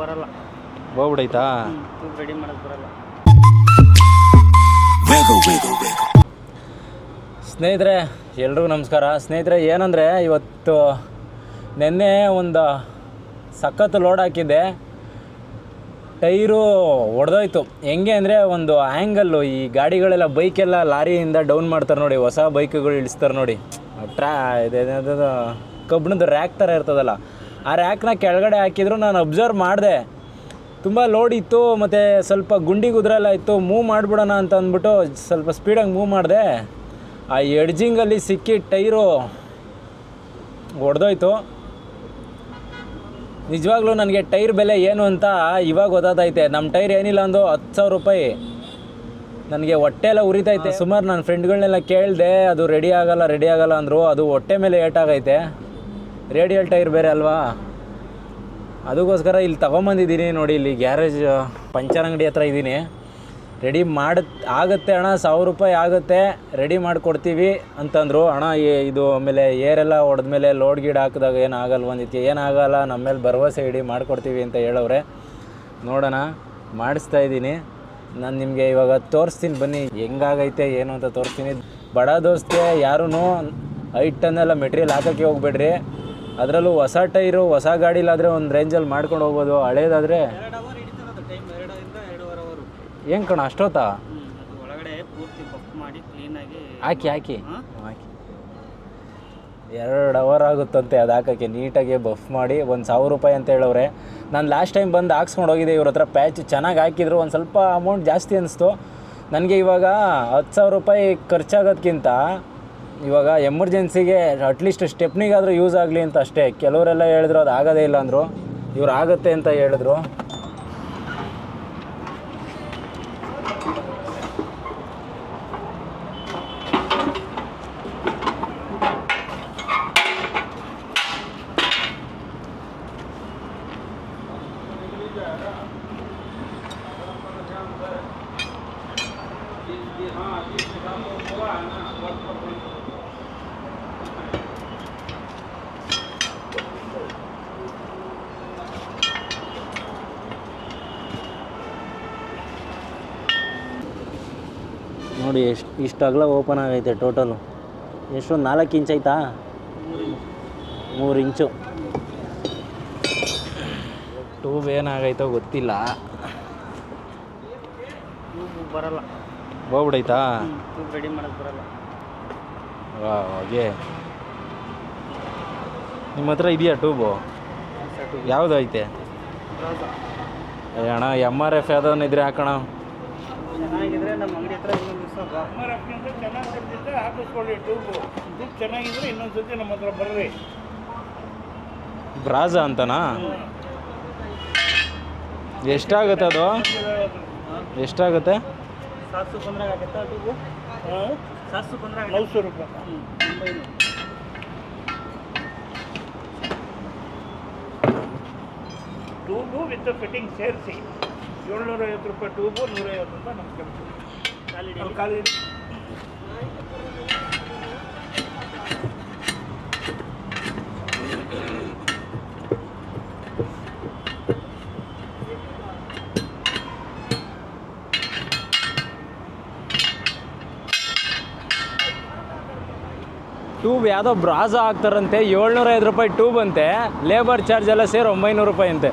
ಬರಲ್ಲ. ಹೋಗ್ಬಿಡೈತಾ? Tube ready ಮಾಡೋದು ಬರಲ್ಲ. ಸ್ನೇಹಿತರೆ ಎಲ್ರಿಗೂ ನಮಸ್ಕಾರ. ಸ್ನೇಹಿತರೆ ಏನಂದರೆ ಇವತ್ತು ನಿನ್ನೆ ಒಂದು ಸಖತ್ತು ಲೋಡ್ ಹಾಕಿದ್ದೆ. ಟೈರು ಒಡೆದೋಯ್ತು. ಹೆಂಗೆ ಅಂದರೆ ಒಂದು ಆ್ಯಂಗಲ್ಲು ಈ ಗಾಡಿಗಳೆಲ್ಲ ಬೈಕೆಲ್ಲ ಲಾರಿಯಿಂದ ಡೌನ್ ಮಾಡ್ತಾರೆ ನೋಡಿ ಹೊಸ ಬೈಕ್ಗಳು ಇಳಿಸ್ತಾರೆ ನೋಡಿ. ಟ್ರಾ ಇದೇನದು ಕಬ್ಬಿಣದ ರ್ಯಾಕ್ ಥರ ಇರ್ತದಲ್ಲ. ಆ ರ್ಯಾಕ್ನ ಕೆಳಗಡೆ ಹಾಕಿದ್ರು ನಾನು ಅಬ್ಸರ್ವ್ ಮಾಡಿದೆ. ತುಂಬ ಲೋಡ್ ಇತ್ತು ಮತ್ತು ಸ್ವಲ್ಪ ಗುಂಡಿ ಗುದ್ರೆಲ್ಲ ಇತ್ತು ಮೂವ್ ಮಾಡಿಬಿಡೋಣ ಅಂತ ಅಂದ್ಬಿಟ್ಟು ಸ್ವಲ್ಪ ಸ್ಪೀಡಾಗಿ ಮೂವ್ ಮಾಡಿದೆ. ಆ ಎಡ್ಜಿಂಗಲ್ಲಿ ಸಿಕ್ಕಿ ಟೈರು ಒಡೆದೋಯ್ತು. ನಿಜವಾಗ್ಲೂ ನನಗೆ ಟೈರ್ ಬೆಲೆ ಏನು ಅಂತ ಇವಾಗ ಗೊತ್ತಾದೈತೆ ನಮ್ಮ ಟೈರ್ ಏನಿಲ್ಲ ಅಂದು ಹತ್ತು ಸಾವಿರ ರೂಪಾಯಿ. ನನಗೆ ಹೊಟ್ಟೆ ಎಲ್ಲ ಉರಿತೈತೆ. ಸುಮಾರು ನನ್ನ ಫ್ರೆಂಡ್ಗಳನ್ನೆಲ್ಲ ಕೇಳಿದೆ ಅದು ರೆಡಿ ಆಗಲ್ಲ ರೆಡಿ ಆಗಲ್ಲ ಅಂದರು ಅದು ಹೊಟ್ಟೆ ಮೇಲೆ ಏಟಾಗೈತೆ. ರೇಡಿಯಲ್ ಟೈರ್ ಬೇರೆ ಅಲ್ವಾ? ಅದಕ್ಕೋಸ್ಕರ ಇಲ್ಲಿ ತೊಗೊಂಬಂದಿದ್ದೀನಿ ನೋಡಿ, ಇಲ್ಲಿ ಗ್ಯಾರೇಜ್ ಪಂಚರ್ ಅಂಗಡಿ ಹತ್ರ ಇದ್ದೀನಿ. ರೆಡಿ ಮಾಡಿ, ಆಗುತ್ತೆ ಅಣ್ಣ, ಸಾವಿರ ರೂಪಾಯಿ ಆಗುತ್ತೆ. ರೆಡಿ ಮಾಡಿಕೊಡ್ತೀವಿ ಅಂತಂದರು. ಅಣ್ಣ ಇದು ಆಮೇಲೆ ಏರೆಲ್ಲ ಹೊಡೆದ್ಮೇಲೆ ಲೋಡ್ ಗೀಡ್ ಹಾಕಿದಾಗ ಏನು ಆಗಲ್ಲ ಒಂದಿತ್ತು ಏನಾಗಲ್ಲ ನಮ್ಮ ಮೇಲೆ ಭರವಸೆ ಇಡಿ ಮಾಡಿಕೊಡ್ತೀವಿ ಅಂತ ಹೇಳವ್ರೆ. ನೋಡೋಣ, ಮಾಡಿಸ್ತಾ ಇದ್ದೀನಿ. ನಾನು ನಿಮಗೆ ಇವಾಗ ತೋರಿಸ್ತೀನಿ ಬನ್ನಿ, ಹೆಂಗಾಗೈತೆ, ಏನು ಅಂತ ತೋರಿಸ್ತೀನಿ. ಬಡ ದೋಸ್ತೆ ಯಾರೂ ಹೈಟನ್ನೆಲ್ಲ ಟನ್ನೆಲ್ಲ ಮೆಟೀರಿಯಲ್ ಹಾಕೋಕ್ಕೆ ಹೋಗ್ಬೇಡ್ರಿ. ಅದರಲ್ಲೂ ಹೊಸ ಟೈರು ಹೊಸ ಗಾಡಿಲಾದರೆ ಒಂದು ರೇಂಜಲ್ಲಿ ಮಾಡ್ಕೊಂಡು ಹೋಗ್ಬೋದು ಹಳೇದಾದರೆ. ಏನು ಕಣ ಅಷ್ಟೊತ್ತಾ? ಹ್ಞೂ ಅದು ಒಳಗಡೆ ಪೂರ್ತಿ ಬಫ್ ಮಾಡಿ ಕ್ಲೀನಾಗಿ ಹಾಕಿ ಹಾಕಿ. ಹಾಕಿ. ಎರಡು ಅವರ್ ಆಗುತ್ತಂತೆ ಅದು ಹಾಕೋಕ್ಕೆ ನೀಟಾಗಿ ಬಫ್ ಮಾಡಿ ಒಂದು ಸಾವಿರ ರೂಪಾಯಿ ಅಂತ ಹೇಳವ್ರೆ. ನಾನು ಲಾಸ್ಟ್ ಟೈಮ್ ಬಂದು ಹಾಕ್ಸ್ಕೊಂಡು ಹೋಗಿದ್ದೆ ಇವ್ರ ಹತ್ರ ಪ್ಯಾಚ್ ಚೆನ್ನಾಗಿ ಹಾಕಿದ್ರು ಒಂದು ಸ್ವಲ್ಪ ಅಮೌಂಟ್ ಜಾಸ್ತಿ ಅನಿಸ್ತು. ನನಗೆ ಇವಾಗ ಹತ್ತು ಸಾವಿರ ರೂಪಾಯಿ ಖರ್ಚಾಗೋದ್ಕಿಂತ ಇವಾಗ ಎಮರ್ಜೆನ್ಸಿಗೆ ಅಟ್ಲೀಸ್ಟ್ ಸ್ಟೆಪ್ನಿಗಾದರೂ ಯೂಸ್ ಆಗಲಿ ಅಂತ ಅಷ್ಟೇ. ಕೆಲವರೆಲ್ಲ ಹೇಳಿದ್ರು ಅದು ಆಗೋದೇ ಇಲ್ಲ ಅಂದರು. ಇವ್ರು ಆಗುತ್ತೆ ಅಂತ ಹೇಳಿದ್ರು ನೋಡಿ ಎಷ್ಟು ಇಷ್ಟು ಅಗಲ ಓಪನ್ ಆಗೈತೆ ಟೋಟಲು ಎಷ್ಟು ನಾಲ್ಕು ಇಂಚ್ ಆಯ್ತಾ ಮೂರು ಇಂಚು ಟ್ಯೂಬ್ ಏನಾಗೈತೋ ಗೊತ್ತಿಲ್ಲ. ಬರಲ್ಲ ಹೋಗ್ಬಿಡೈತಾ? ರೆಡಿ ಮಾಡೋದು ಬರಲ್ಲ ಹಾಗೆ. ನಿಮ್ಮ ಹತ್ರ ಇದೆಯಾ ಟ್ಯೂಬು ಯಾವುದು ಐತೆ? ಅಣ್ಣ ಎಂ ಆರ್ ಎಫ್ ಯಾವ್ದನ್ನ ಇದ್ರೆ ಹಾಕೋಣ? ಚೆನ್ನಾಗಿದ್ರೆ ನಮ್ಮ ಅಂಗಡಿ ಹತ್ರ ಇನ್ನೊಂದು ದಿವಸ ಬಾ ಚೆನ್ನಾಗಿರ್ತಿದ್ರೆ ಹಾಕಿಸ್ಕೊಳ್ಳಿ ಟ್ಯೂಬು ದುಡ್ಡು ಚೆನ್ನಾಗಿದ್ರೆ ಇನ್ನೊಂದು ಸತಿ ನಮ್ಮ ಹತ್ರ ಬರ್ರಿ. ಬ್ರಾಜ ಅಂತನಾ? ಎಷ್ಟಾಗುತ್ತೆ ಅದು? ಎಷ್ಟಾಗುತ್ತೆ? ಸಾತ್ ಸು ಪಂದ್ರಾಗ ಆಗತ್ತಾ ಟ್ಯೂಬು ಸಾತ್ ಸು ಪಂದ್ರಾಗ ನೌ ರೂಪಾಯಿ. ಒಂಬೈನೂರು ಟ್ಯೂಬು ವಿತ್ ಫಿಟ್ಟಿಂಗ್ ಸೇರಿಸಿ. ಏಳ್ನೂರ ಐವತ್ತು ರೂಪಾಯಿ ಟೂಬು ನೂರೈವತ್ತು ರೂಪಾಯಿ ನಮ್ಮ ಟ್ಯೂಬ್ ಯಾವುದೋ ಬ್ರಾಸ ಹಾಕ್ತಾರಂತೆ ಏಳ್ನೂರ ಐದು ರೂಪಾಯಿ ಟ್ಯೂಬ್ ಅಂತೆ ಲೇಬರ್ ಚಾರ್ಜ್ ಎಲ್ಲ ಸೇರಿ ಒಂಬೈನೂರು ರೂಪಾಯಿ ಅಂತೆ.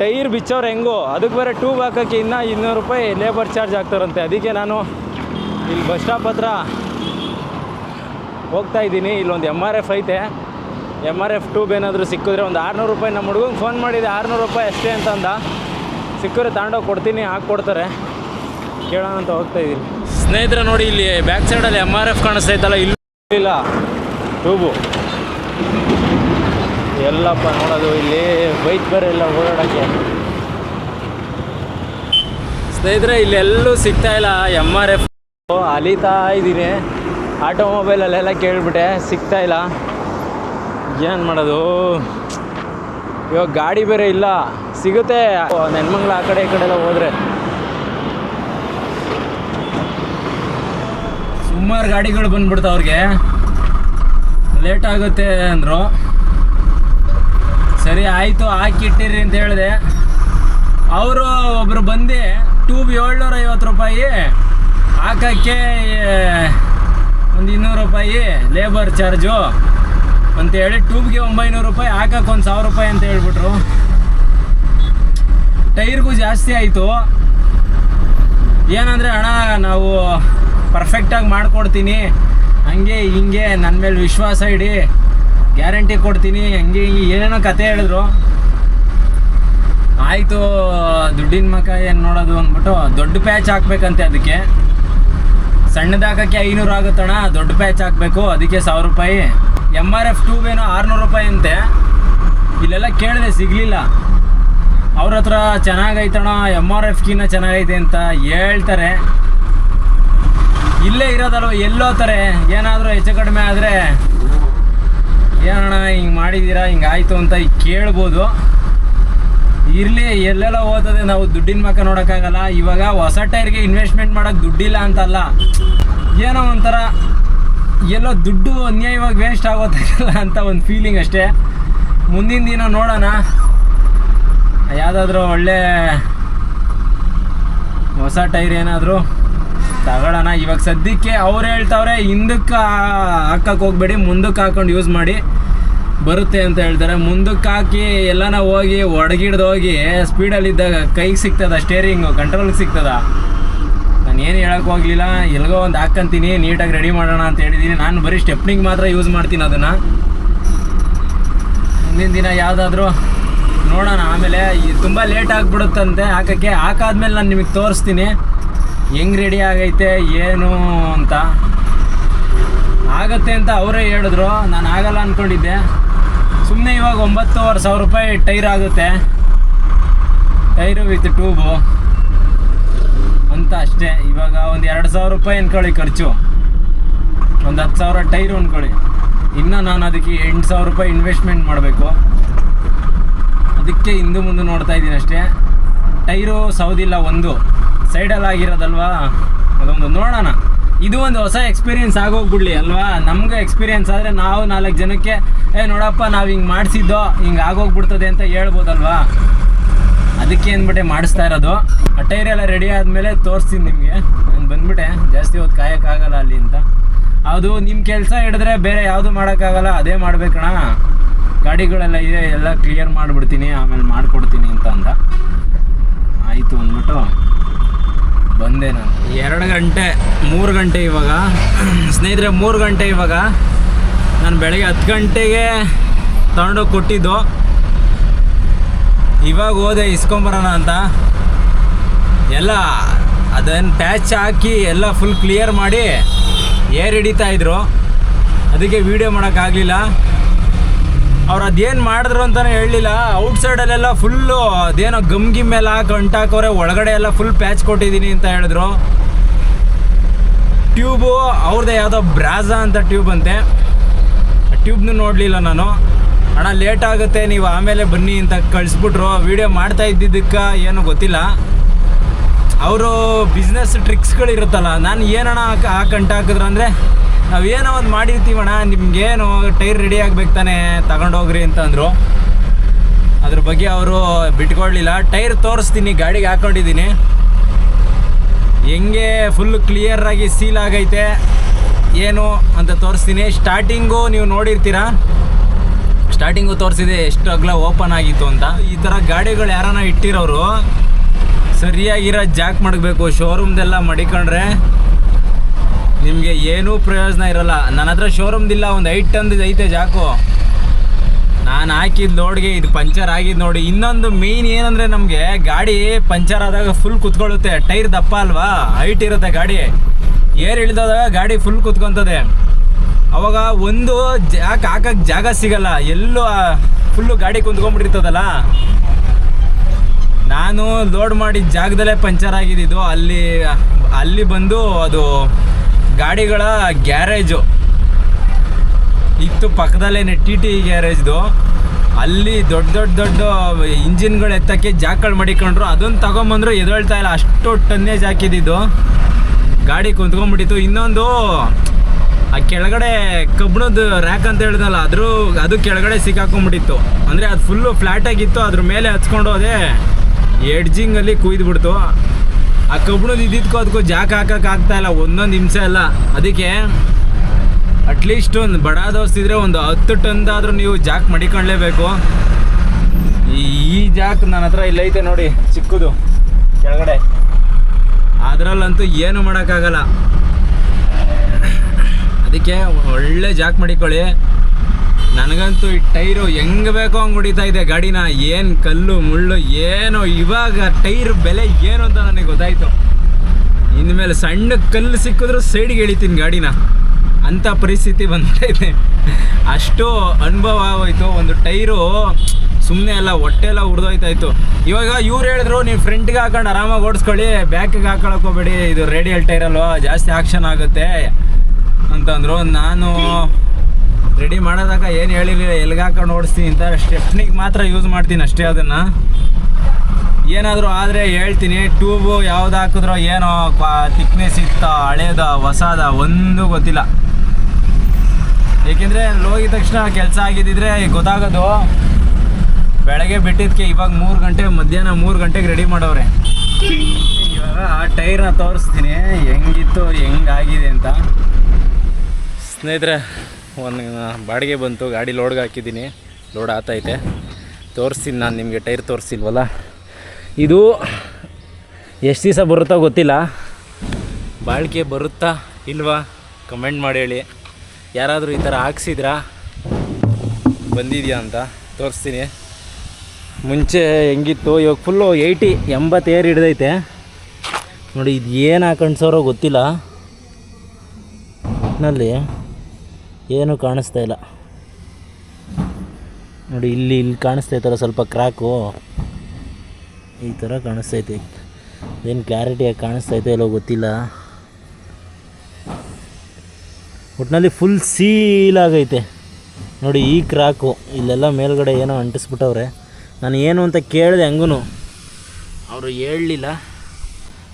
ಟೈರ್ ಬಿಚ್ಚೋರು ಹೆಂಗೋ? ಅದಕ್ಕೆ ಬೇರೆ ಟ್ಯೂಬ್ ಹಾಕೋಕ್ಕೆ ಇನ್ನೂ ಇನ್ನೂರು ರೂಪಾಯಿ ಲೇಬರ್ ಚಾರ್ಜ್ ಆಗ್ತಾರಂತೆ. ಅದಕ್ಕೆ ನಾನು ಇಲ್ಲಿ ಬಸ್ ಸ್ಟಾಪ್ ಹತ್ರ ಹೋಗ್ತಾ ಇದ್ದೀನಿ. ಇಲ್ಲೊಂದು ಎಂ ಆರ್ ಎಫ್ ಐತೆ. ಎಂ ಆರ್ ಎಫ್ ಟ್ಯೂಬ್ ಏನಾದರೂ ಸಿಕ್ಕಿದ್ರೆ ಒಂದು ಆರುನೂರು ರೂಪಾಯಿ ನಮ್ಮ ಹುಡುಗಂಗೆ ಫೋನ್ ಮಾಡಿದೆ. ಆರುನೂರು ರೂಪಾಯಿ ಅಷ್ಟೇ ಅಂತ ಅಂದ. ಸಿಕ್ಕಿದ್ರೆ ತಗೊಂಡೋಗಿ ಕೊಡ್ತೀನಿ ಹಾಕ್ಕೊಡ್ತಾರೆ ಕೇಳೋಣ ಅಂತ ಹೋಗ್ತಾ ಇದ್ದೀನಿ. ಸ್ನೇಹಿತರೆ ನೋಡಿ, ಇಲ್ಲಿ ಬ್ಯಾಕ್ ಸೈಡಲ್ಲಿ ಎಂ ಆರ್ ಎಫ್ ಕಾಣಿಸ್ತಾ ಇತ್ತಲ್ಲ, ಇಲ್ಲ ಟ್ಯೂಬು ಎಲ್ಲಪ್ಪ ನೋಡೋದು, ಇಲ್ಲಿ ಬೈಕ್ ಬೇರೆ ಇಲ್ಲ ಓಡಾಡೋಕ್ಕೆ. ಸ್ನೇಹಿತರೆ, ಇಲ್ಲಿ ಎಲ್ಲೂ ಸಿಗ್ತಾ ಇಲ್ಲ ಎಂ ಆರ್ ಎಫ್ ಅಲಿತಾ ಇದ್ದೀನಿ. ಆಟೋಮೊಬೈಲಲ್ಲೆಲ್ಲ ಕೇಳಿಬಿಟ್ಟೆ, ಸಿಗ್ತಾ ಇಲ್ಲ. ಏನು ಮಾಡೋದು? ಇವಾಗ ಗಾಡಿ ಬೇರೆ ಇಲ್ಲ, ಸಿಗುತ್ತೆ. ನೆನ್ಮಂಗ್ಳ ಆ ಕಡೆ ಈ ಕಡೆ ಎಲ್ಲ ಹೋದರೆ. ಸುಮಾರು ಗಾಡಿಗಳು ಬಂದ್ಬಿಡ್ತು ಅವ್ರಿಗೆ. ಲೇಟ್ ಆಗುತ್ತೆ ಅಂದರು. ಸರಿ, ಆಯಿತು, ಹಾಕಿಟ್ಟಿರಿ ಅಂತ ಹೇಳಿದೆ. ಅವರು ಒಬ್ಬರು ಬಂದು ಟ್ಯೂಬ್ ಏಳ್ನೂರ ಐವತ್ತು ರೂಪಾಯಿ, ಹಾಕೋಕ್ಕೆ ಒಂದು ಇನ್ನೂರು ರೂಪಾಯಿ ಲೇಬರ್ ಚಾರ್ಜು ಅಂತೇಳಿ ಟ್ಯೂಬ್ಗೆ ಒಂಬೈನೂರು ರೂಪಾಯಿ, ಹಾಕಕ್ಕೆ ಒಂದು ಸಾವಿರ ರೂಪಾಯಿ ಅಂತ ಹೇಳ್ಬಿಟ್ರು. ಟೈರ್ಗೂ ಜಾಸ್ತಿ ಆಯಿತು. ಏನಂದರೆ, ಅಣ್ಣ, ನಾವು ಪರ್ಫೆಕ್ಟಾಗಿ ಮಾಡಿಕೊಡ್ತೀನಿ. ಹಂಗೆ, ಹಿಂಗೆ ನನ್ನ ಮೇಲೆ ವಿಶ್ವಾಸ ಇಡಿ. ಗ್ಯಾರಂಟಿ ಕೊಡ್ತೀನಿ. ಹಂಗೆ ಏನೇನೋ ಕತೆ ಹೇಳಿದ್ರು. ಆಯಿತು, ದುಡ್ಡಿನ ಮಕ ಏನು ನೋಡೋದು ಅಂದ್ಬಿಟ್ಟು ದೊಡ್ಡ ಪ್ಯಾಚ್ ಹಾಕ್ಬೇಕಂತೆ ಅದಕ್ಕೆ. ಸಣ್ಣದಾಗಕ್ಕೆ ಐನೂರು ಆಗುತ್ತಣ ದೊಡ್ಡ ಪ್ಯಾಚ್ ಹಾಕಬೇಕು, ಅದಕ್ಕೆ ಸಾವಿರ ರೂಪಾಯಿ. ಎಂ ಆರ್ ಎಫ್ ಟೂಬೇನೋ ಆರುನೂರು ರೂಪಾಯಿ ಅಂತೆ. ಇಲ್ಲೆಲ್ಲ ಕೇಳಿದೆ, ಸಿಗಲಿಲ್ಲ. ಅವ್ರ ಹತ್ರ ಚೆನ್ನಾಗೈತಣ ಎಂ ಆರ್ ಎಫ್ಗಿನ್ನ ಚೆನ್ನಾಗೈತೆ ಅಂತ ಹೇಳ್ತಾರೆ. ಇಲ್ಲೇ ಇರೋದಲ್ವ ಥರ ಏನಾದರೂ ಹೆಚ್ಚು ಕಡಿಮೆ ಆದರೆ ಏನಣ್ಣ ಹಿಂಗೆ ಮಾಡಿದ್ದೀರಾ ಹಿಂಗೆ ಆಯಿತು ಅಂತ ಈಗ ಕೇಳ್ಬೋದು. ಇರಲಿ, ಎಲ್ಲೆಲ್ಲ ಹೋಗ್ತದೆ ನಾವು ದುಡ್ಡಿನ ಮಕ್ಕ ನೋಡೋಕ್ಕಾಗಲ್ಲ. ಇವಾಗ ಹೊಸ ಟೈರ್ಗೆ ಇನ್ವೆಸ್ಟ್ಮೆಂಟ್ ಮಾಡೋಕೆ ದುಡ್ಡಿಲ್ಲ ಅಂತಲ್ಲ. ಏನೋ ಒಂಥರ ಎಲ್ಲೋ ದುಡ್ಡು ಅನ್ಯಾಯವಾಗಿ ವೇಸ್ಟ್ ಆಗೋದಿಲ್ಲ ಅಂತ ಒಂದು ಫೀಲಿಂಗ್ ಅಷ್ಟೇ. ಮುಂದಿನ ದಿನ ನೋಡೋಣ. ಯಾವುದಾದ್ರೂ ಒಳ್ಳೆ ಹೊಸ ಟೈರ್ ಏನಾದರೂ ತಗೊಳ್ಳೋಣ. ಇವಾಗ ಸದ್ಯಕ್ಕೆ ಅವ್ರು ಹೇಳ್ತಾವ್ರೆ, ಹಿಂದಕ್ಕೆ ಹಾಕಕ್ಕೆ ಹೋಗ್ಬೇಡಿ, ಮುಂದಕ್ಕೆ ಹಾಕೊಂಡು ಯೂಸ್ ಮಾಡಿ. ಬರುತ್ತೆ ಅಂತ ಹೇಳ್ತಾರೆ. ಮುಂದಕ್ಕೆ ಹಾಕಿ ಎಲ್ಲನ ಹೋಗಿ, ಒಡಗಿಡ್ದು ಹೋಗಿ ಸ್ಪೀಡಲ್ಲಿದ್ದಾಗ ಕೈಗೆ ಸಿಗ್ತದ ಸ್ಟೇರಿಂಗು ಕಂಟ್ರೋಲ್ಗೆ ಸಿಗ್ತದ? ನಾನು ಏನು ಹೇಳಕ್ಕೆ ಹೋಗಲಿಲ್ಲ. ಎಲ್ಗೋ ಒಂದು ಹಾಕ್ಕಂತೀನಿ ನೀಟಾಗಿ ರೆಡಿ ಮಾಡೋಣ ಅಂತ ಹೇಳಿದ್ದೀನಿ ನಾನು ಬರೀ ಸ್ಟೆಪ್ನಿಂಗ್ ಮಾತ್ರ ಯೂಸ್ ಮಾಡ್ತೀನಿ ಅದನ್ನು. ಮುಂದಿನ ದಿನ ಯಾವುದಾದ್ರೂ ನೋಡೋಣ. ಆಮೇಲೆ ತುಂಬ ಲೇಟ್ ಆಗಿಬಿಡುತ್ತಂತೆ ಹಾಕೋಕ್ಕೆ. ಹಾಕಾದ್ಮೇಲೆ ನಾನು ನಿಮಗೆ ತೋರಿಸ್ತೀನಿ. ಹೆಂಗೆ ರೆಡಿ ಆಗೈತೆ, ಏನು ಅಂತ. ಆಗತ್ತೆ ಅಂತ ಅವರೇ ಹೇಳಿದ್ರು. ನಾನು ಆಗಲ್ಲ ಅಂದ್ಕೊಂಡಿದ್ದೆ ಸುಮ್ಮನೆ ಇವಾಗ ಒಂಬತ್ತುವರೆ ಸಾವಿರ ರೂಪಾಯಿ ಟೈರ್ ಆಗುತ್ತೆ. ಟೈರು ವಿತ್ ಟ್ಯೂಬು ಅಂತ ಅಷ್ಟೇ. ಇವಾಗ ಒಂದು ಎರಡು ಸಾವಿರ ರೂಪಾಯಿ ಅಂದ್ಕೊಳ್ಳಿ ಖರ್ಚು. ಒಂದು ಹತ್ತು ಸಾವಿರ ಟೈರು ಅಂದ್ಕೊಳ್ಳಿ ಇನ್ನು ನಾನು ಅದಕ್ಕೆ ಎಂಟು ಸಾವಿರ ರೂಪಾಯಿ ಇನ್ವೆಸ್ಟ್ಮೆಂಟ್ ಮಾಡಬೇಕು. ಅದಕ್ಕೆ ಹಿಂದೆ ಮುಂದೆ ನೋಡ್ತಾ ಇದ್ದೀನಿ ಅಷ್ಟೇ. ಟೈರು ಸೌದಿಲ್ಲ ಒಂದು. ಸೈಡಲ್ಲಿ ಆಗಿರೋದಲ್ವಾ? ಅದೊಂದು ನೋಡೋಣ. ಇದು ಒಂದು ಹೊಸ ಎಕ್ಸ್ಪೀರಿಯೆನ್ಸ್ ಆಗೋಗ್ಬಿಡ್ಲಿ, ಅಲ್ವಾ? ನಮ್ಗೆ ಎಕ್ಸ್ಪೀರಿಯೆನ್ಸ್ ಆದರೆ ನಾವು ನಾಲ್ಕು ಜನಕ್ಕೆ, ಏ, ನೋಡಪ್ಪ, ನಾವು ಹಿಂಗೆ ಮಾಡಿಸಿದ್ದೋ, ಹಿಂಗೆ ಆಗೋಗ್ಬಿಡ್ತದೆ ಅಂತ ಹೇಳ್ಬೋದಲ್ವಾ? ಅದಕ್ಕೆ ಅಂದ್ಬಿಟ್ಟೆ ಮಾಡಿಸ್ತಾ ಇರೋದು. ಆ ಟೈರ್ ಎಲ್ಲ ರೆಡಿ ಆದಮೇಲೆ ತೋರಿಸ್ತೀನಿ ನಿಮಗೆ. ನಾನು ಬಂದ್ಬಿಟ್ಟೆ, ಜಾಸ್ತಿ ಹೊತ್ತು ಕಾಯೋಕ್ಕಾಗಲ್ಲ ಅಲ್ಲಿ ಅಂತ. ಅದು ನಿಮ್ಮ ಕೆಲಸ ಹಿಡಿದ್ರೆ ಬೇರೆ ಯಾವುದು ಮಾಡೋಕ್ಕಾಗಲ್ಲ, ಅದೇ ಮಾಡ್ಬೇಕಣ. ಗಾಡಿಗಳೆಲ್ಲ ಇದೆ, ಎಲ್ಲ ಕ್ಲಿಯರ್ ಮಾಡಿಬಿಡ್ತೀನಿ, ಆಮೇಲೆ ಮಾಡಿಕೊಡ್ತೀನಿ ಅಂತ ಅಂದ. ಆಯಿತು ಅಂದ್ಬಿಟ್ಟು. ಬಂದೆ ನಾನು. ಎರಡು ಗಂಟೆ, ಮೂರು ಗಂಟೆ ಇವಾಗ. ಸ್ನೇಹಿತರೆ, ಮೂರು ಗಂಟೆ ಇವಾಗ. ನಾನು ಬೆಳಗ್ಗೆ ಹತ್ತು ಗಂಟೆಗೆ ತಗೊಂಡೋಗಿ ಕೊಟ್ಟಿದ್ದು. ಇವಾಗ ಹೋದೆ ಇಸ್ಕೊಂಬರೋಣ ಅಂತ. ಎಲ್ಲ ಅದನ್ನು ಪ್ಯಾಚ್ ಹಾಕಿ ಎಲ್ಲ ಫುಲ್ ಕ್ಲಿಯರ್ ಮಾಡಿ ಏರ್ ಹಿಡಿತಾ ಇದ್ರು. ಅದಕ್ಕೆ ವೀಡಿಯೋ ಮಾಡೋಕ್ಕಾಗಲಿಲ್ಲ. ಅವ್ರು ಅದೇನು ಮಾಡಿದ್ರು ಅಂತಲೇ ಹೇಳಲಿಲ್ಲ. ಔಟ್ಸೈಡಲ್ಲೆಲ್ಲ ಫುಲ್ಲು ಅದೇನೋ ಗಮ್ ಗಿಮ್ ಎಲ್ಲ ಹಾಕಿ ಅಂಟಾಕವ್ರೆ ಒಳಗಡೆ ಎಲ್ಲ ಫುಲ್ ಪ್ಯಾಚ್ ಕೊಟ್ಟಿದ್ದೀನಿ ಅಂತ ಹೇಳಿದ್ರು. ಟ್ಯೂಬು ಅವ್ರದ್ದೇ ಯಾವುದೋ ಬ್ರಾಜಾ ಅಂತ ಟ್ಯೂಬ್ ಅಂತೆ. ಟ್ಯೂಬ್ನು ನೋಡಲಿಲ್ಲ ನಾನು. ಅಣ್ಣ ಲೇಟ್ ಆಗುತ್ತೆ, ನೀವು ಆಮೇಲೆ ಬನ್ನಿ ಅಂತ ಕಳಿಸ್ಬಿಟ್ರು. ವೀಡಿಯೋ ಮಾಡ್ತಾ ಇದ್ದಿದ್ದಕ್ಕೆ ಏನೂ ಗೊತ್ತಿಲ್ಲ. ಅವರು ಬಿಸ್ನೆಸ್ ಟ್ರಿಕ್ಸ್ಗಳಿರುತ್ತಲ್ಲ ನಾನು ಏನಣ್ಣ ಆ ಹಾಕಂಟ ಹಾಕಿದ್ರು ಅಂದರೆ? ನಾವು ಏನೋ ಒಂದು ಮಾಡಿರ್ತೀವಣ್ಣ, ನಿಮ್ಗೇನು ಟೈರ್ ರೆಡಿ ಆಗ್ಬೇಕು ತಾನೇ, ತಗೊಂಡೋಗ್ರಿ ಅಂತಂದರು ಅದ್ರ. ಬಗ್ಗೆ ಅವರು ಬಿಟ್ಕೊಳ್ಳಿಲ್ಲ ಟೈರ್ ತೋರಿಸ್ತೀನಿ, ಗಾಡಿಗೆ ಹಾಕೊಂಡಿದ್ದೀನಿ. ಹೆಂಗೆ ಫುಲ್ ಕ್ಲಿಯರಾಗಿ ಸೀಲ್ ಆಗೈತೆ, ಏನು ಅಂತ ತೋರಿಸ್ತೀನಿ. ಸ್ಟಾರ್ಟಿಂಗು ನೀವು ನೋಡಿರ್ತೀರಾ? ಸ್ಟಾರ್ಟಿಂಗು ತೋರಿಸಿದೆ, ಎಷ್ಟು ಅಗಲ ಓಪನ್ ಆಗಿತ್ತು ಅಂತ. ಈ ಥರ ಗಾಡಿಗಳು ಯಾರನ್ನ ಇಟ್ಟಿರೋರು ಸರಿಯಾಗಿರೋ ಜಾಕ್ ಮಾಡಬೇಕು ಶೋರೂಮ್ದೆಲ್ಲ ಮಡಿಕೊಂಡ್ರೆ. ನಿಮಗೆ ಏನೂ ಪ್ರಯೋಜನ ಇರಲ್ಲ. ನನ್ನ ಹತ್ರ ಶೋರೂಮ್ದಿಲ್ಲ ಒಂದು ಐಟ್ ಟನ್ದು ಐತೆ ಜಾಕು. ನಾನು ಹಾಕಿದ ಲೋಡ್ಗೆ ಇದು ಪಂಚರ್ ಆಗಿದ್ದು ನೋಡಿ. ಇನ್ನೊಂದು ಮೇಯ್ನ್ ಏನಂದರೆ ನಮಗೆ ಗಾಡಿ ಪಂಚರ್ ಆದಾಗ ಫುಲ್ ಕುತ್ಕೊಳ್ಳುತ್ತೆ. ಟೈರ್ ದಪ್ಪ ಅಲ್ವಾ? ಹೈಟ್ ಇರುತ್ತೆ ಗಾಡಿ. ಏರ್ ಇಳಿದಾಗ ಗಾಡಿ ಫುಲ್ ಕುತ್ಕೊತದೆ. ಅವಾಗ ಒಂದು ಜಾಕ್ ಹಾಕಕ್ಕೆ ಜಾಗ ಸಿಗಲ್ಲ. ಎಲ್ಲೂ ಫುಲ್ಲು ಗಾಡಿ ಕುಂತ್ಕೊಂಡ್ಬಿಟ್ಟಿರ್ತದಲ್ಲ? ನಾನು ಲೋಡ್ ಮಾಡಿದ ಜಾಗದಲ್ಲೇ ಪಂಚರ್ ಆಗಿದ್ದು ಅಲ್ಲಿ ಅಲ್ಲಿ ಬಂದು ಅದು ಗಾಡಿಗಳ ಗ್ಯಾರೇಜು. ಇತ್ತು ಪಕ್ಕದಲ್ಲೇ ಟಿ ಟಿ ಗ್ಯಾರೇಜ್ದು. ಅಲ್ಲಿ ದೊಡ್ಡ ದೊಡ್ಡ ದೊಡ್ಡ ಇಂಜಿನ್ಗಳು ಎತ್ತಕ್ಕೆ ಜಾಕ್ಗಳು ಮಡಿಕೊಂಡ್ರು. ಅದನ್ನು ತಗೊಂಬಂದ್ರು ಎದೊಳ್ತಾ ಇಲ್ಲ. ಅಷ್ಟು ಟನ್ನೇಜ್ ಹಾಕಿದ್ದು ಗಾಡಿ ಕುಂತ್ಕೊಂಡ್ಬಿಟ್ಟಿತ್ತು ಇನ್ನೊಂದು, ಆ ಕೆಳಗಡೆ ಕಬ್ಬಣದ ರ್ಯಾಕ್ ಅಂತ ಹೇಳ್ದಲ್ಲ, ಅದ್ರ, ಅದು ಕೆಳಗಡೆ ಸಿಕ್ಕಾಕೊಂಡ್ಬಿಟ್ಟಿತ್ತು ಅಂದರೆ ಅದು ಫುಲ್ಲು ಫ್ಲ್ಯಾಟಾಗಿತ್ತು ಅದ್ರ ಮೇಲೆ ಹಚ್ಕೊಂಡು ಹೋದೆ. ಎಡ್ಜಿಂಗಲ್ಲಿ ಕುಯ್ದುಬಿಡ್ತು. ಆ ಕಬ್ಬಣದ ಇದ್ದಿದ್ಕೋ ಅದಕ್ಕೂ ಜಾಕ್ ಹಾಕಕ್ಕೆ ಆಗ್ತಾ ಇಲ್ಲ, ಒಂದೊಂದು ಹಿಂಸೆ ಅಲ್ಲ. ಅದಕ್ಕೆ ಅಟ್ಲೀಸ್ಟ್ ಒಂದು ಬಡ ದೋಸ್ತಿದ್ರೆ ಒಂದು ಹತ್ತು ಟನ್ದಾದ್ರೂ ನೀವು ಜಾಕ್ ಮಡಿಕೊಳ್ಳೇಬೇಕು. ಈ ಜಾಕ್ ನನ್ನ ಹತ್ರ ಇಲ್ಲೈತೆ ನೋಡಿ, ಚಿಕ್ಕದು, ಕೆಳಗಡೆ. ಅದರಲ್ಲಂತೂ ಏನು ಮಾಡೋಕ್ಕಾಗಲ್ಲ. ಅದಕ್ಕೆ ಒಳ್ಳೆ ಜಾಕ್ ಮಾಡಿಕೊಳ್ಳಿ. ನನಗಂತೂ ಈ ಟೈರು ಹೆಂಗ್ ಬೇಕೋ ಹಂಗೆ ಹೊಡಿತಾ ಇದೆ. ಗಾಡಿನ ಏನು ಕಲ್ಲು, ಮುಳ್ಳು, ಏನು ಇವಾಗ ಟೈರ್ ಬೆಲೆ ಏನು ಅಂತ ನನಗೆ ಗೊತ್ತಾಯ್ತು. ಇನ್ಮೇಲೆ ಸಣ್ಣ ಕಲ್ಲು ಸಿಕ್ಕಿದ್ರು ಸೈಡ್ಗೆ ಎಳಿತೀನಿ ಗಾಡಿನ. ಅಂಥ ಪರಿಸ್ಥಿತಿ ಬಂದಿದೆ ಅಷ್ಟು ಅನುಭವ ಆಗೋಯ್ತು. ಒಂದು ಟೈರು ಸುಮ್ಮನೆ ಎಲ್ಲ ಹೊಟ್ಟೆ ಎಲ್ಲ ಉರಿದೋಯ್ತಾಯ್ತು. ಇವಾಗ ಇವ್ರು ಹೇಳಿದ್ರು, ನೀವು ಫ್ರಂಟ್ಗೆ ಹಾಕೊಂಡು ಆರಾಮಾಗಿ ಓಡಿಸ್ಕೊಳ್ಳಿ, ಬ್ಯಾಕಿಗೆ ಹಾಕೊಳಕ್ ಹೋಗ್ಬೇಡಿ. ಇದು ರೇಡಿಯಲ್ ಟೈರಲ್ಲೋ ಜಾಸ್ತಿ ಆಕ್ಷನ್ ಆಗುತ್ತೆ. ಅಂತಂದ್ರು. ನಾನು ರೆಡಿ ಮಾಡೋದಾಗ ಏನು ಹೇಳಿರಲಿಲ್ಲ ಎಲ್ಲಿಗೆ ಹಾಕೊಂಡು ಓಡಿಸ್ತೀನಿ ಅಂತ ಸ್ಟೆಪ್ನಿಗೆ ಮಾತ್ರ ಯೂಸ್ ಮಾಡ್ತೀನಿ ಅಷ್ಟೇ ಅದನ್ನು. ಏನಾದರೂ ಆದರೆ ಹೇಳ್ತೀನಿ ಟ್ಯೂಬು ಯಾವ್ದು ಹಾಕಿದ್ರೋ ಏನೋ ತಿಕ್ನೆಸ್ ಇತ್ತ, ಹಳೇದ, ಹೊಸದ, ಒಂದು ಗೊತ್ತಿಲ್ಲ. ಏಕೆಂದರೆ ಹೋಗಿದ ತಕ್ಷಣ ಕೆಲಸ ಆಗಿದ್ದಿದ್ರೆ ಗೊತ್ತಾಗೋದು, ಬೆಳಗ್ಗೆ ಬಿಟ್ಟಿದ್ದಕ್ಕೆ ಇವಾಗ ಮೂರು ಗಂಟೆ, ಮಧ್ಯಾಹ್ನ ಮೂರು ಗಂಟೆಗೆ ರೆಡಿ ಮಾಡೋರೆ ಇವಾಗ ಆ ಟೈರ್ನ ತೋರಿಸ್ತೀನಿ, ಹೆಂಗಿತ್ತು, ಹೆಂಗಾಗಿದೆ ಅಂತ. ಸ್ನೇಹಿತರೆ ಒಂದು ಬಾಡಿಗೆ ಬಂತು, ಗಾಡಿ ಲೋಡ್ಗೆ ಹಾಕಿದ್ದೀನಿ. ಲೋಡ್ ಆತೈತೆ. ತೋರಿಸ್ತೀನಿ ನಾನು ನಿಮಗೆ, ಟೈರ್ ತೋರಿಸಿಲ್ವಲ್ಲ? ಇದು ಎಷ್ಟು ದಿವಸ ಬರುತ್ತೋ ಗೊತ್ತಿಲ್ಲ. ಬಾಳಿಕೆ ಬರುತ್ತಾ ಇಲ್ವಾ? ಕಮೆಂಟ್ ಮಾಡಿ ಹೇಳಿ. ಯಾರಾದರೂ ಈ ಥರ ಹಾಕ್ಸಿದ್ರಾ? ಬಂದಿದೆಯಾ ಅಂತ ತೋರಿಸ್ತೀನಿ. ಮುಂಚೆ ಹೆಂಗಿತ್ತು? ಇವಾಗ ಫುಲ್ಲು ಏಯ್ಟಿ ಎಂಬತ್ತು ಏರ್ ಹಿಡ್ದೈತೆ. ನೋಡಿ, ಇದು ಏನು ಹಾಕೊಂಡ್ಸೋರೋ ಗೊತ್ತಿಲ್ಲ. ಒಟ್ಟಿನಲ್ಲಿ ಏನೂ ಕಾಣಿಸ್ತಾ ಇಲ್ಲ. ನೋಡಿ, ಇಲ್ಲಿ ಇಲ್ಲಿ ಕಾಣಿಸ್ತಾ ಇತ್ತಲ್ಲ ಸ್ವಲ್ಪ ಕ್ರ್ಯಾಕು ಈ ಥರ ಕಾಣಿಸ್ತೈತೆ ಏನು ಕ್ಲಾರಿಟಿಯಾಗಿ ಕಾಣಿಸ್ತೈತೆ ಇಲ್ಲೋ ಗೊತ್ತಿಲ್ಲ. ಒಟ್ಟಿನಲ್ಲಿ ಫುಲ್ ಸೀಲ್ ಆಗೈತೆ. ನೋಡಿ, ಈ ಕ್ರಾಕು. ಇಲ್ಲೆಲ್ಲ ಮೇಲ್ಗಡೆ ಏನೋ ಅಂಟಿಸ್ಬಿಟ್ಟವ್ರೆ. ನಾನು ಏನು ಅಂತ ಕೇಳಿದೆ ಹಂಗೂ ಅವರು ಹೇಳಲಿಲ್ಲ.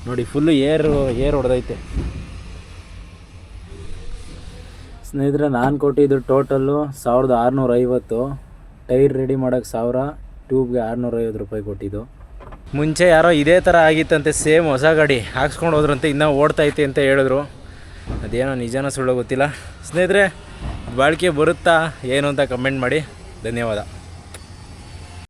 ನೋಡಿ ಫುಲ್ಲು ಏರ್ ಏರ್ ಹೊಡೆದೈತೆ. ಸ್ನೇಹಿತರೆ, ನಾನು ಕೊಟ್ಟಿದ್ದು ಟೋಟಲ್ಲು ಸಾವಿರದ ಆರುನೂರ ಐವತ್ತು. ಟೈರ್ ರೆಡಿ ಮಾಡೋಕ್ಕೆ ಸಾವಿರ ಟ್ಯೂಬ್ಗೆ ಆರುನೂರ ಐವತ್ತು ರೂಪಾಯಿ ಕೊಟ್ಟಿದ್ದು. ಮುಂಚೆ ಯಾರೋ ಇದೇ ಥರ ಆಗಿತ್ತಂತೆ ಸೇಮ್ ಹೊಸ ಗಾಡಿ ಹಾಕ್ಸ್ಕೊಂಡು ಹೋದ್ರಂತೆ, ಇನ್ನೂ ಓಡ್ತೈತೆ ಅಂತ ಹೇಳಿದ್ರು. ಅದೇನೋ ನಿಜನೋ ಸುಳ್ಳು ಗೊತ್ತಿಲ್ಲ. ಸ್ನೇಹಿತರೆ, ಬಾಳಿಕೆ ಬರುತ್ತಾ, ಏನು ಅಂತ ಕಮೆಂಟ್ ಮಾಡಿ. ಧನ್ಯವಾದ.